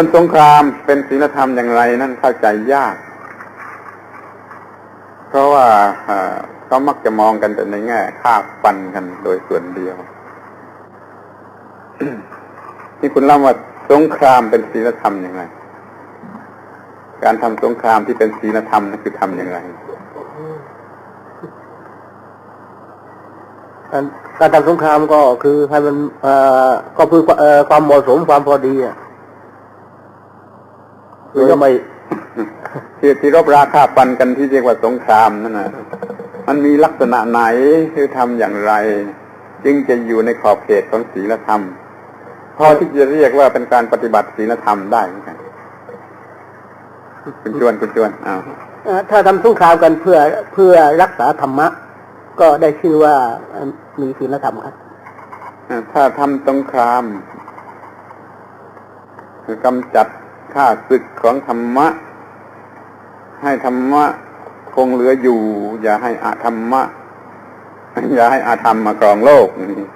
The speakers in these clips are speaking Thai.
วนสงครามเป็นศีลธรรมอย่างไรนั่นเข้าใจยาก เพราะว่าเขามักจะมองกันแต่ในแง่ฆ่าฟันกันโดยส่วนเดียวที่คุณเล่าว่าสงครามเป็นศีลธรรมอย่างไร การทำสงครามที่เป็นศีลธรรมนั่นคือทำอย่างไรการทำสงครามก็คือให้มันก็คือเอ่อความเหมาะสมความพอดีอะ คือก็ไม่ที่ที่รบราฆ่าฟันกันที่เรียกว่าสงครามนั่นนะมันมีลักษณะไหนคือทำอย่างไร จึงจะอยู่ในขอบเขตของศีลธรรม พอที่จะเรียกว่าเป็นการปฏิบัติศีลธรรมได้เหมือนกันคุณชวนคุณชวนอ้าวเอ่อถ้าทำสงครามกันเพื่อเพื่อรักษาธรรมะ ก็ได้ชื่อว่าเอ่อมีศีลธรรมครับถ้าทำสงคราม คือกำจัด ข้าศึกของธรรมะ ให้ธรรมะคงเหลืออยู่ อย่าให้อาธรรมะ อย่าให้อาธรรมมาครองโลกนี่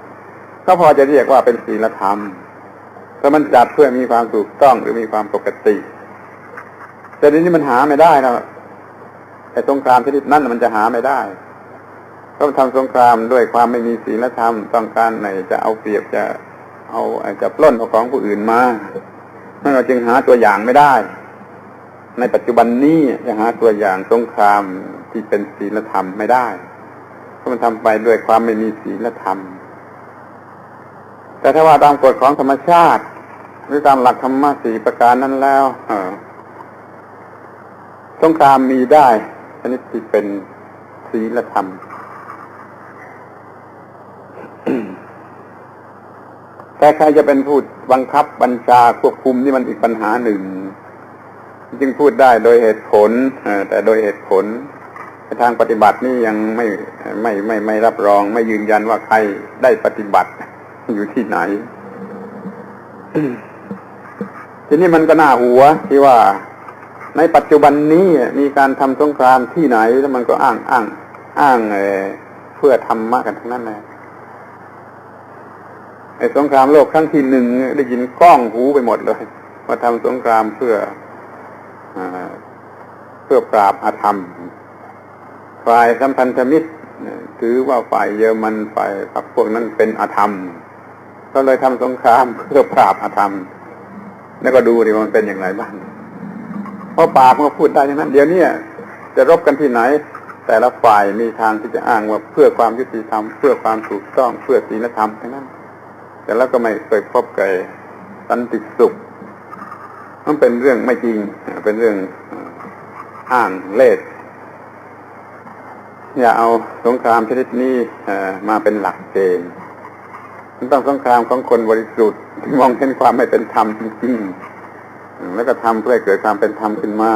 ก็พอจะเรียกว่าเป็นศีลธรรมถ้ามันจัดเพื่อมีความถูกต้องหรือมีความปกติ แต่ทีนี้มันหาไม่ได้นะไอ้สงครามชนิดนั้นมันจะหาไม่ได้เพราะมันทำสงครามด้วยความไม่มีศีลธรรมต้องการไหนจะเอาเปรียบจะเอาจะปล้นเอาของผู้อื่นมา เราจึงหาตัวอย่างไม่ได้ ในปัจจุบันนี้จะหาตัวอย่างสงครามที่เป็นศีลธรรมไม่ได้เพราะมันทำไปด้วยความไม่มีศีลธรรม แต่ถ้าว่าตามกฎของธรรมชาติ หรือตามหลักธรรมะสี่ประการนั้นแล้วสงครามมีได้ชนิดที่เป็นศีลธรรม แต่ใครจะเป็นผู้บังคับบัญชาควบคุมนี่มันอีกปัญหาหนึ่ง จึงพูดได้โดยเหตุผลแต่โดยเหตุผลทางปฏิบัตินี่ยังไม่ไม่ไม่ไม่รับรอง ไม่ยืนยันว่าใครได้ปฏิบัติอยู่ที่ไหน ทีนี้มันก็น่าหัวที่ว่าในปัจจุบันนี้มีการทำสงครามที่ไหนแล้วมันก็อ้างอ้าง อ้างเพื่อธรรมะกันทั้งนั้นเลย ไอ้สงครามโลกครั้งที่หนึ่งได้ยินกล้องหูไปหมดเลยว่าทำสงครามเพื่ออเพื่อปราบอาธรรม ฝ่ายสัมพันธมิตรถือว่าฝ่ายเยอรมันฝ่ายพรรคพวกนั้นเป็นอาธรรม ก็เลยทำสงครามเพื่อปราบอาธรรม แล้วก็ดูดิว่มันเป็นอย่างไรบ้างเพราะปากมันพูดได้ทั้งนั้น เดี๋ยวนี้จะรบกันที่ไหน แต่ละฝ่ายมีทางที่จะอ้างว่าเพื่อความยุติธรรม เพื่อความถูกต้องเพื่อศีลธรรมทั้งนั้น แต่แล้วก็ไม่เคยพบกับสันติสุข มันเป็นเรื่องไม่จริง เป็นเรื่องอ้างเล่ห์อย่าเอาสงครามชนิดนี้มาเป็นหลักเกณฑ์มันต้องสงครามของคนบริสุทธิ์ที่มองเห็นความไม่เป็นธรรมจริงๆแล้วก็ทำเพื่อเกิดความเป็นธรรมขึ้นมา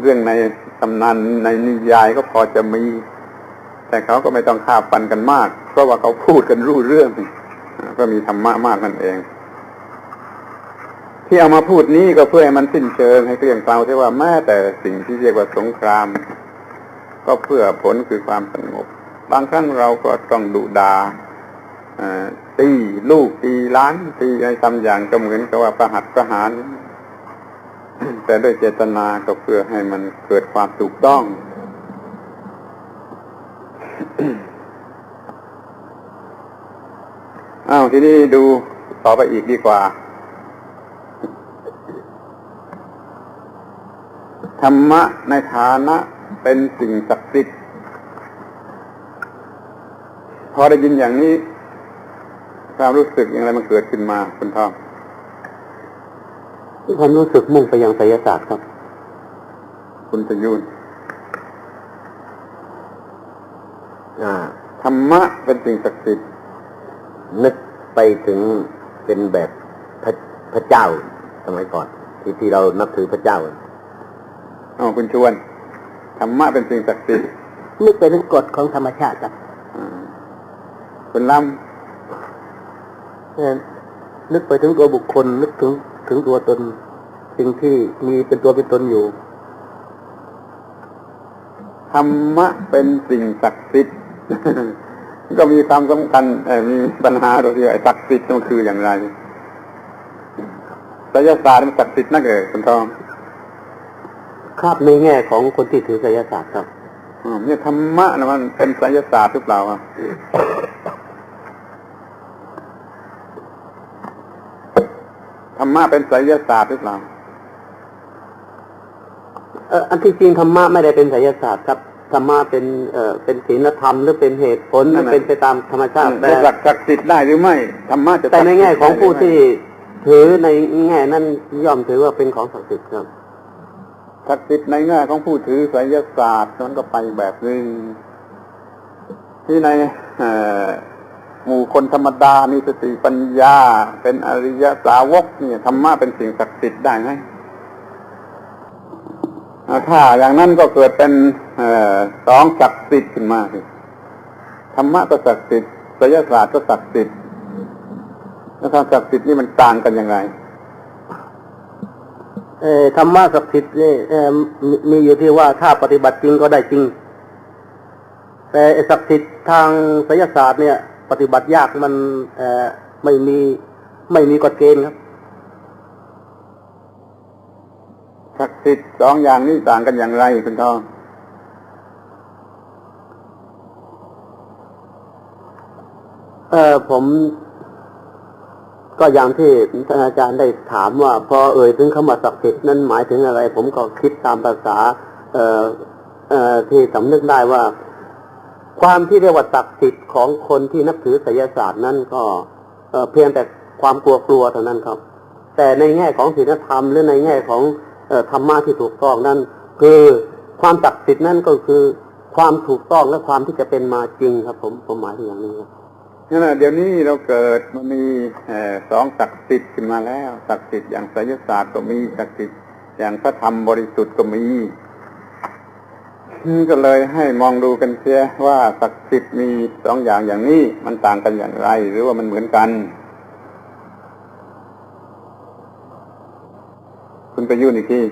เรื่องในตำนานในนิยายก็พอจะมี แต่เขาก็ไม่ต้องฆ่าฟันกันมาก เพราะว่าเขาพูดกันรู้เรื่องก็มีธรรมะมากนั่นเอง ที่เอามาพูดนี้ก็เพื่อให้มันสิ้นเชิงให้เกลี้ยงเกลาที่ว่าแม้แต่สิ่งที่เรียกว่าสงคราม ก็เพื่อผลคือความสงบบางครั้งเราก็ต้องดุดาตีลูกตีล้านตีอะไรทำอย่างก็เหมือนกับว่าประหัตประหาร แต่ด้วยเจตนาก็เพื่อให้มันเกิดความถูกต้อง อ้าวทีนี้ดูต่อไปอีกดีกว่า ธรรมะในฐานะเป็นสิ่งศักดิ์สิทธิ์พอได้ยินอย่างนี้ความรู้สึกอย่างไรมันเกิดขึ้นมาคุณทองความรู้สึกมุ่งไปยังไสยศาสตร์ครับ คุณจะยุนอ่าธรรมะเป็นสิ่งศักดิ์สิทธิ์นึก ไปถึงเป็นแบบพระพระเจ้าสมัยก่อน ที่ที่เรานับถือพระเจ้าอ๋อคุณชวนธรรมะเป็นสิ่งศักดิ์สิทธิ์นึกไปถึงกฎของธรรมชาติครับอ่าคุณล้เอ่อนึกไปถึงตัวบุคคล นึกถึงถึงตัวตนสิ่งที่มีเป็นตัวเป็นตนอยู่ำธรรมะเป็นสิ่งศักดิ์สิทธิ์ ก็มีความสำคัญเอ่อมีปัญหาตรงที่ไอ้ศักดิ์สิทธิ์มันคืออย่างไรไสยศาสตร์มันศักดิ์สิทธิ์นักเอ๋ยคุณทองครับในแง่ของคนที่ถือไสยศาสตร์ครับอืมเนี่ยธรรมะนะมันเป็นไสยศาสตร์หรือเปล่าครับธรรมะเป็นไสยศาสตร์หรือเปล่าเอออันที่จริงธรรมะไม่ได้เป็นไสยศาสตร์ครับ ธรรมะเป็นเอ่อเป็นศีลธรรมหรือเป็นเหตุผลหรือเป็นไปตามธรรมชาติแต่แต่ศักดิ์ศักดิ์สิทธิ์ได้หรือไม่ธรรมะจะแต่ในแง่ของผู้ศักดิ์สิที่ทธิ์ถือในแง่นั้นย่อมถือว่าเป็นของศักดิ์สิทธิ์ครับศักดิ์สิทธิ์ในแง่ของผู้ถือไสยศาสตร์นั้นก็ไปแบบหนึ่งที่ในเอ่อหมู่คนธรรมดามีสติปัญญา เป็นอริยสาวกเนี่ยธรรมะเป็นสิ่งศักดิ์สิทธิ์ได้ไหมอ่าถ้าอย่างนั้นก็เกิดเป็นเออ สองศักดิ์สิทธิ์ขึ้นมาสิธรรมะก็ศักดิ์สิทธิ์ไสยศาสตร์ก็ศักดิ์สิทธิ์แล้วความศักดิ์สิทธิ์นี่มันต่างกันยังไงเอ่อธรรมะศักดิ์สิทธิ์นี่เอ่อมีมีอยู่ที่ว่าถ้าปฏิบัติจริงก็ได้จริง แต่ไอ้ศักดิ์สิทธิ์ทางไสยศาสตร์เนี่ย ปฏิบัติยากมันเอ่อไม่มีไม่มีกฎเกณฑ์ครับศักดิ์สิทธิ์สองอย่างนี้ต่างกันอย่างไรคุณทอง เออผมก็อย่างที่ท่านอาจารย์ได้ถามว่า พอเอ่ยถึงคำว่าศักดิ์สิทธิ์นั้นหมายถึงอะไร ผมก็คิดตามภาษา เอ่อเอ่อที่สำนึกได้ว่า ความที่เรียกว่าศักดิ์สิทธิ์ของคนที่นับถือไสยศาสตร์นั้นก็เอ่อเพียงแต่ความกลัวกลัวๆเท่านั้นครับ แต่ในแง่ของศีลธรรมหรือในแง่ของอธรรมะที่ถูกต้องนั้น คือความศักดิ์สิทธิ์นั้นก็คือ ความถูกต้องและความที่จะเป็นมาจริงครับ ผมผมหมายถึงอย่างนี้ครับ นั่นแหละเดี๋ยวนี้เราเกิดมันมีสองศักดิ์สิทธิ์ขึ้นมาแล้วศักดิ์สิทธิ์อย่างไสยศาสตร์ก็มีศักดิ์สิทธิ์อย่างพระธรรมบริสุทธิ์ก็มีก็เลยให้มองดูกันเสียว่าศักดิ์สิทธิ์มีสองอย่างอย่างนี้มันต่างกันอย่างไร หรือว่ามันเหมือนกัน คุณไปยุ่นอีกที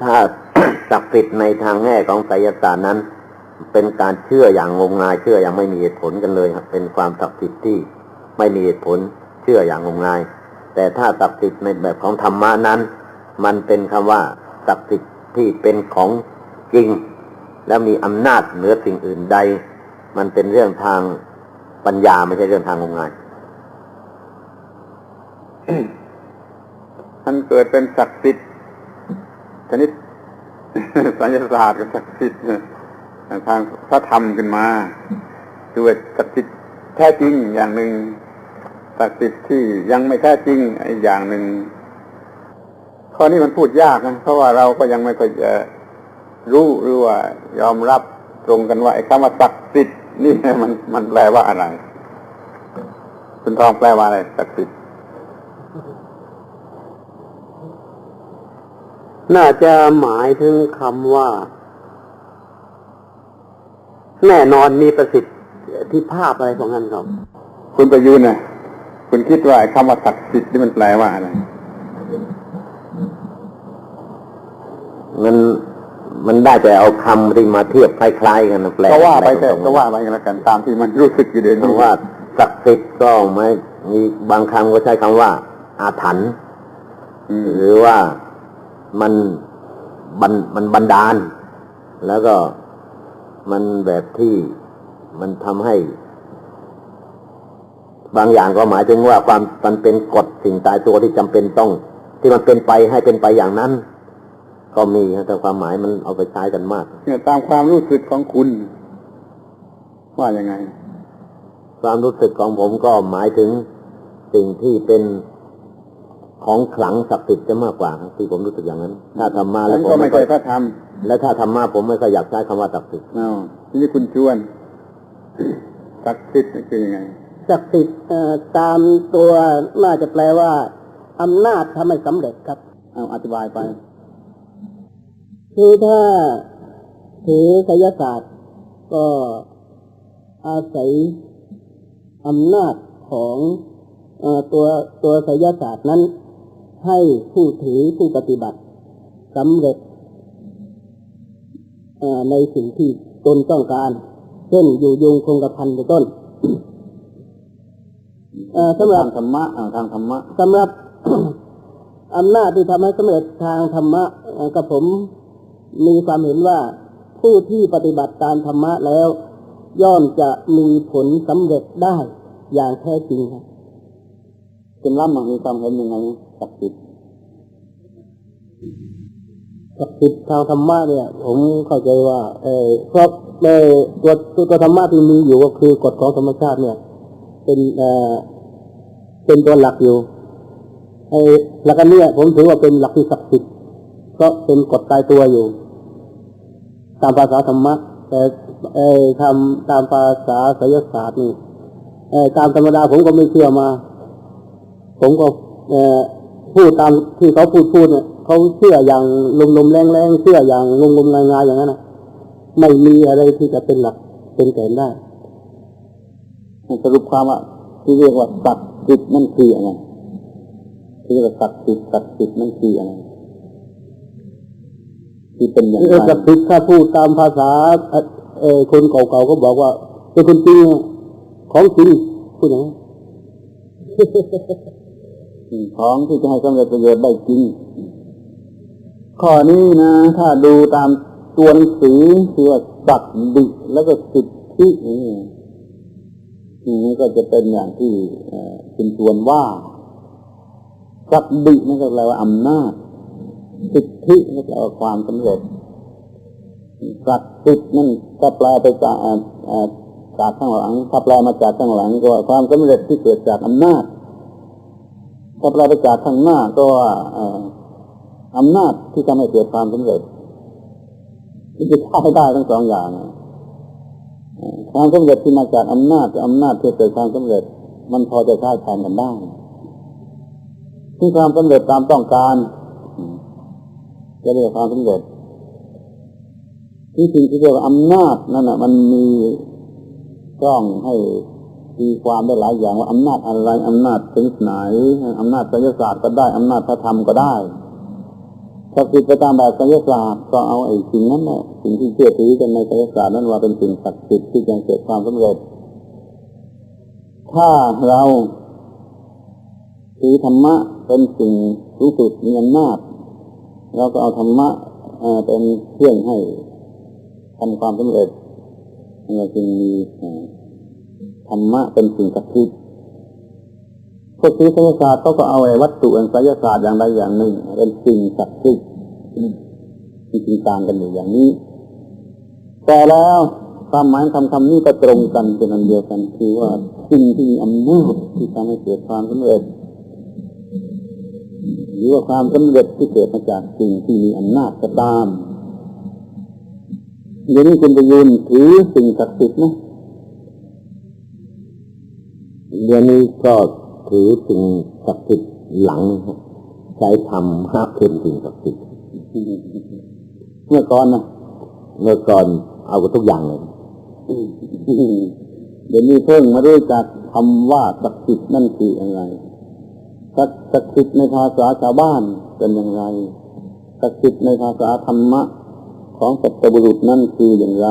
ถ้าศักดิ์สิทธิ์ในทางแง่ของไสยศาสตร์นั้น เป็นการเชื่ออย่างงมงายเชื่ออย่างไม่มีเหตุผลกันเลยครับเป็นความศักดิ์สิทธิ์ที่ไม่มีเหตุผลเชื่ออย่างงมงาย แต่ถ้าศักดิ์สิทธิ์ในแบบของธรรมะนั้น มันเป็นคำว่าศักดิ์สิทธิ์ที่เป็นของจริง และมีอำนาจเหนือสิ่งอื่นใด มันเป็นเรื่องทางปัญญาไม่ใช่เรื่องทางงมงายมันเกิดเป็นศักดิ์สิทธิ์ชนิดไสยศาสตร์กับศักดิ์สิทธิ์ ทางพระธรรมขึ้นมาด้วยศักดิ์สิทธิ์แท้จริงอย่างหนึ่งศักดิ์สิทธิ์ที่ยังไม่แท้จริงอีกอย่างหนึ่งข้อนี้มันพูดยากนะเพราะว่าเราก็ยังไม่ค่อยจะรู้หรือว่ายอมรับตรงกันว่าไอ้คำว่าศักดิ์สิทธิ์นี่มันมันแปลว่าอะไรคุณทองแปลว่าอะไรศักดิ์สิทธิ์น่าจะหมายถึงคำว่า แน่นอนมีประสิทธิภาพอะไรของนั้นครับ คุณประยุนน่ะคุณคิดว่าไอ้คำว่าศักดิ์สิทธิ์นี่มันแปลว่าอะไรมันมันได้แต่เอาคำที่มาเทียบคล้ายๆกันนะแปลก็ว่าไปแปลแต่ตรงๆก็ว่าไปกันแล้วกันตามที่มันรู้สึกอยู่เดี๋ยวเพนี้ราะว่าศักดิ์สิทธิ์ก็ไม่มีบางคำก็ใช้คำว่า อาถรรพ์อืมหรือว่ามันบันมันบันดาล แล้วก็ มันแบบที่มันทำให้ บางอย่างก็หมายถึงว่าความมันเป็นกฎสิ่งตายตัวที่จำเป็นต้อง ที่มันเป็นไปให้เป็นไปอย่างนั้น ก็มีนะแต่ความหมายมันเอาไปใช้กันมากเนี่ยตามความรู้สึกของคุณ ว่ายังไง ความรู้สึกของผมก็หมายถึงสิ่งที่เป็น ของขลังศักดิ์สิทธิ์จะมากกว่าครับที่ผมรู้สึกอย่างนั้น ถ้าธรรมะฉัแล้วนผมก็ไม่ไม่เคค่อยยพระธรรมและถ้าธรรมะผมไม่ค่อยอยากใช้คำว่าศักดิ์สิทธิ์อ้าวทีนี้คุณชวนศักดิ์สิทธิ์นี่คือยังไงศักดิ์สิทธิ์ตามตัวน่าจะแปลว่าอำนาจทำให้สำเร็จครับเอาอธิบายไปคือถ้าถือไสยศาสตร์ก็อาศัยอำนาจของเออตัวตัวไสยศาสตร์นั้น ให้ผู้ถือผู้ปฏิบัติสำเร็จเอ่อในสิ่งที่ตนต้องการ เช่นอยู่ยงคงกระพันเป็นต้นเอ่อสำหรับทางธรรมะอ่าทางธรรมะสำหรับอำนาจที่ทำให้สำเร็จทางธรรมะเอ่อกับผมมีความเห็นว่าผู้ที่ปฏิบัติตามธรรมะแล้ว ย่อมจะมีผลสำเร็จได้อย่างแท้จริงครับ คุณล่ำมีความเห็นยังไงศักดิ์สิทธิ์ศักดิ์สิทธิ์ทางธรรมะเนี่ย ผมเข้าใจว่า เออเพราะเออตัวตัวธรรมะที่มีอยู่ก็คือกฎของธรรมชาติเนี่ย เป็นเออเป็นตัวหลักอยู่ไอ้หลักอันนี้ผมถือว่าเป็นหลักที่ศักดิ์สิทธิ์เพราะเป็นกฎตายตัวอยู่ ตามภาษาธรรมะแต่เออทำตามภาษาไสยศาสตร์นี่เออตามธรรมดาผมก็ไม่เชื่อมา ผมก็เอ่อพูดตามที่เขาพูดพูดเนี่ยเขาเชื่ออย่างลมลมๆแรงแรงๆเชื่ออย่างลมลมๆงายๆอย่างนั้นนะไม่มีอะไรที่จะเป็นหลักเป็นแกนได้สรุปความว่าที่เรียกว่าศักดิ์สิทธิ์นั่นคืออะไรที่เรียกว่าศักดิ์สิทธิ์ศักดิ์สิทธิ์นั่นคืออะไรที่เป็นอย่างเอไรอกับพิษถ้าพูดตามภาษาเอ่อเออคนเก่าๆก็บอกว่าเป็นคนจริงอะของจริงพูดอย่างนั้นสิ่ง ของที่จะให้สำเร็จประโยชน์ได้จริง ข้อนี้นะ ถ้าดูตามตัวหนังสือคือว่าศักดิแล้วก็สิทธินี่นี่ก็จะเป็นอย่างที่อ่อคุณชวนว่าศักดินั่นก็แปลว่าอำนาจ สิทธินั่นก็แปลว่าความสำเร็จศักดิ์สิทธิ์นั่นก็แปลไปจากอ่อเอ่อจากข้างหลังถ้าแปลมาจากข้างหลังก็ความสำเร็จที่เกิดจากอำนาจ ถ้าปลไปจากข้างหน้าก็ว่าอำนาจที่ทำให้เกิดความสำเร็จนี่จะใช้ได้ทั้งสองอย่างความสำเร็จที่มาจากอำนาจกับอำนาจที่เกิดความสำเร็จ มันพอจะใช้แทนกันได้ที่ความสำเร็จตามต้องการ จะเรียกความสำเร็จ ที่จริงที่เรียกว่าอำนาจนั่นน่ะ มันมีกล้องให้ ตีความได้หลายอย่างว่าอำนาจอะไรอำนาจชนิดไหนอำนาจไสยศาสตร์ก็ได้อำนาจพระธรรมก็ได้ ถ้าคิดไปตามแบบไสยศาสตร์ก็เอาไอ้สิ่งนั้นแหละสิ่งที่เชื่อถือกันในไสยศาสตร์นั้นว่าเป็นสิ่งศักดิ์สิทธิ์ที่จะเกิดความสำเร็จ ถ้าเราถือธรรมะเป็นสิ่งสูงสุดมีอำนาจเราก็เอาธรรมะเป็นเครื่องให้ทำความสำเร็จเราจึงมีอ ธรรมะเป็นสิ่งศักดิ์สิทธิ์พวกศิลปศาสตร์เขาก็เอาไอ้วัตถุอันไสยศาสตร์อย่างใดอย่างหนึ่ง เป็นสิ่งศักดิ์สิทธิ์ที่จริงต่างกันอยู่อย่างนี้ แต่แล้วความหมายคำคำนี้ก็ตรงกันเป็นอันเดียวกันคือว่าสิ่งที่มีอำนาจที่ทำให้เกิดความสำเร็จหรือว่าความสำเร็จที่เกิดมาจากสิ่งที่มีอำนาจก็ตามเดี๋ยวนี้คุณปยุนถือสิ่งศักดิ์สิทธิ์ไหม เดี๋ยวนี้ก็ถือสิ่งศักดิ์สิทธิ์หลังใช้ทำห้าเป็นสิ่งศักดิ์สิทธิ์เมื่อก่อนนะเมื่อก่อนเอาทุกอย่างเลยเดี๋ยวนี้เพิ่งมารู้จักคำว่าศักดิ์สิทธิ์นั่นคืออะไรศักดิ์สิทธิ์ในภาษาชาวบ้านเป็นอย่างไรศักดิ์สิทธิ์ในภาษาธรรมะของสัตบุรุษนั่นคืออย่างไร